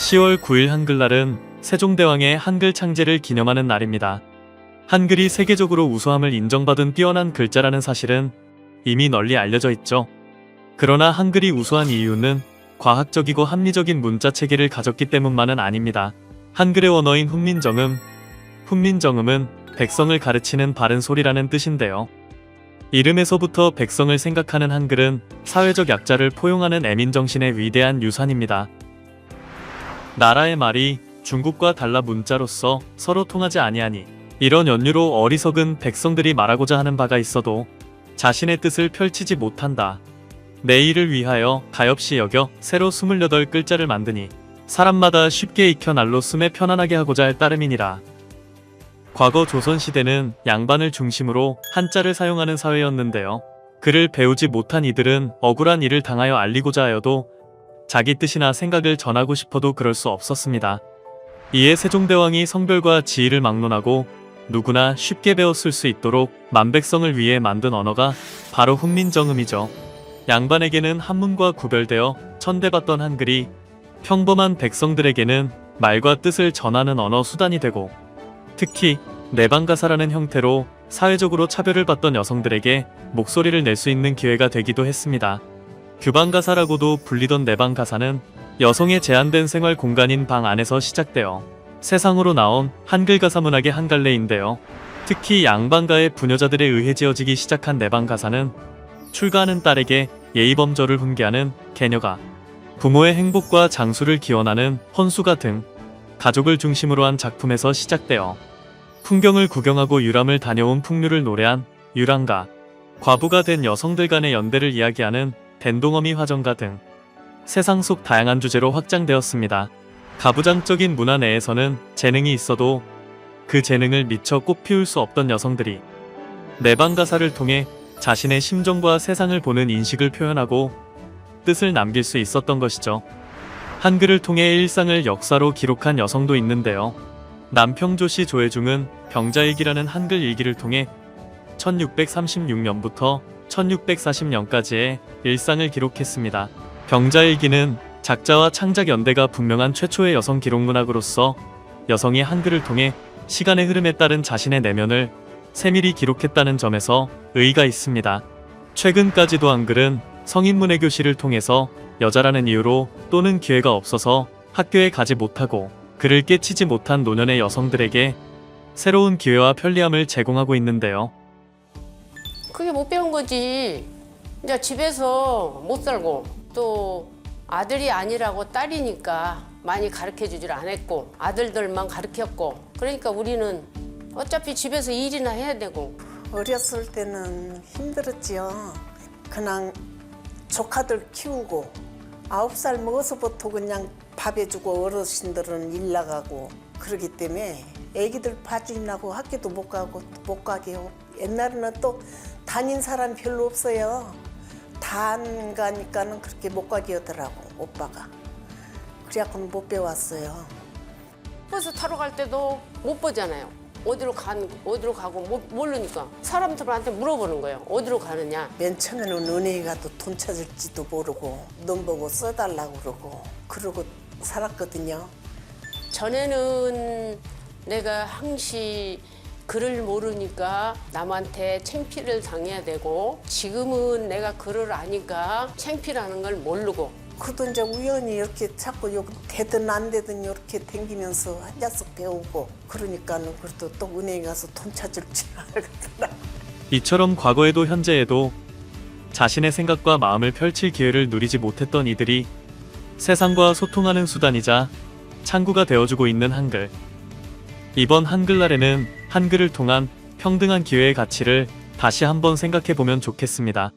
10월 9일 한글날은 세종대왕의 한글 창제를 기념하는 날입니다. 한글이 세계적으로 우수함을 인정받은 뛰어난 글자라는 사실은 이미 널리 알려져 있죠. 그러나 한글이 우수한 이유는 과학적이고 합리적인 문자 체계를 가졌기 때문만은 아닙니다. 한글의 원어인 훈민정음, 훈민정음은 백성을 가르치는 바른 소리라는 뜻인데요. 이름에서부터 백성을 생각하는 한글은 사회적 약자를 포용하는 애민정신의 위대한 유산입니다. 나라의 말이 중국과 달라 문자로서 서로 통하지 아니하니 이런 연유로 어리석은 백성들이 말하고자 하는 바가 있어도 자신의 뜻을 펼치지 못한다. 내일을 위하여 가엾이 여겨 새로 28글자를 만드니 사람마다 쉽게 익혀 날로 숨에 편안하게 하고자 할 따름이니라. 과거 조선시대는 양반을 중심으로 한자를 사용하는 사회였는데요. 글을 배우지 못한 이들은 억울한 일을 당하여 알리고자 하여도 자기 뜻이나 생각을 전하고 싶어도 그럴 수 없었습니다. 이에 세종대왕이 성별과 지위를 막론하고 누구나 쉽게 배웠을 수 있도록 만백성을 위해 만든 언어가 바로 훈민정음이죠. 양반에게는 한문과 구별되어 천대받던 한글이 평범한 백성들에게는 말과 뜻을 전하는 언어 수단이 되고 특히 내방가사라는 형태로 사회적으로 차별을 받던 여성들에게 목소리를 낼 수 있는 기회가 되기도 했습니다. 규방 가사라고도 불리던 내방 가사는 여성의 제한된 생활 공간인 방 안에서 시작되어 세상으로 나온 한글 가사 문학의 한 갈래인데요. 특히 양반가의 부녀자들에 의해 지어지기 시작한 내방 가사는 출가하는 딸에게 예의범절을 훈계하는 개녀가 부모의 행복과 장수를 기원하는 헌수가 등 가족을 중심으로 한 작품에서 시작되어 풍경을 구경하고 유람을 다녀온 풍류를 노래한 유람가, 과부가 된 여성들 간의 연대를 이야기하는 댄동어미 화정가 등 세상 속 다양한 주제로 확장되었습니다. 가부장적인 문화 내에서는 재능이 있어도 그 재능을 미처 꽃피울 수 없던 여성들이 내방 가사를 통해 자신의 심정과 세상을 보는 인식을 표현하고 뜻을 남길 수 있었던 것이죠. 한글을 통해 일상을 역사로 기록한 여성도 있는데요. 남평조씨 조혜중은 병자일기라는 한글 일기를 통해 1636년부터 1640년까지의 일상을 기록했습니다. 병자일기는 작자와 창작 연대가 분명한 최초의 여성 기록 문학으로서 여성이 한글을 통해 시간의 흐름에 따른 자신의 내면을 세밀히 기록했다는 점에서 의의가 있습니다. 최근까지도 한글은 성인문예 교실을 통해서 여자라는 이유로 또는 기회가 없어서 학교에 가지 못하고 글을 깨치지 못한 노년의 여성들에게 새로운 기회와 편리함을 제공하고 있는데요. 그게 못 배운 거지. 이제 집에서 못 살고 또 아들이 아니라고 딸이니까 많이 가르쳐 주질 않았고 아들들만 가르쳤고 그러니까 우리는 어차피 집에서 일이나 해야 되고 어렸을 때는 힘들었지요. 그냥 조카들 키우고 아홉 살 먹어서부터 그냥 밥 해주고 어르신들은 일 나가고 그러기 때문에 애기들 봐주려고 학교도 못 가고 못 가게 하고 옛날에는 또 다닌 사람 별로 없어요. 다 안 가니까는 그렇게 못 가게 하더라고 오빠가. 그래갖고는 못 배웠어요. 버스 타러 갈 때도 못 보잖아요. 어디로 간 어디로 가고 모- 모르니까 사람들한테 물어보는 거예요. 어디로 가느냐. 맨 처음에는 은행에 가도 돈 찾을지도 모르고 돈 보고 써달라고 그러고 그러고 살았거든요. 전에는 내가 항시 글을 모르니까 남한테 창피를 당해야 되고 지금은 내가 글을 아니까 창피라는 걸 모르고 그래도 이제 우연히 이렇게 자꾸 여기 되든 안 되든 이렇게 댕기면서 한 자씩 배우고 그러니까는 그래도 또 은행에 가서 돈 찾을 줄 알겠더라. 이처럼 과거에도 현재에도 자신의 생각과 마음을 펼칠 기회를 누리지 못했던 이들이 세상과 소통하는 수단이자 창구가 되어주고 있는 한글. 이번 한글날에는 한글을 통한 평등한 기회의 가치를 다시 한번 생각해 보면 좋겠습니다.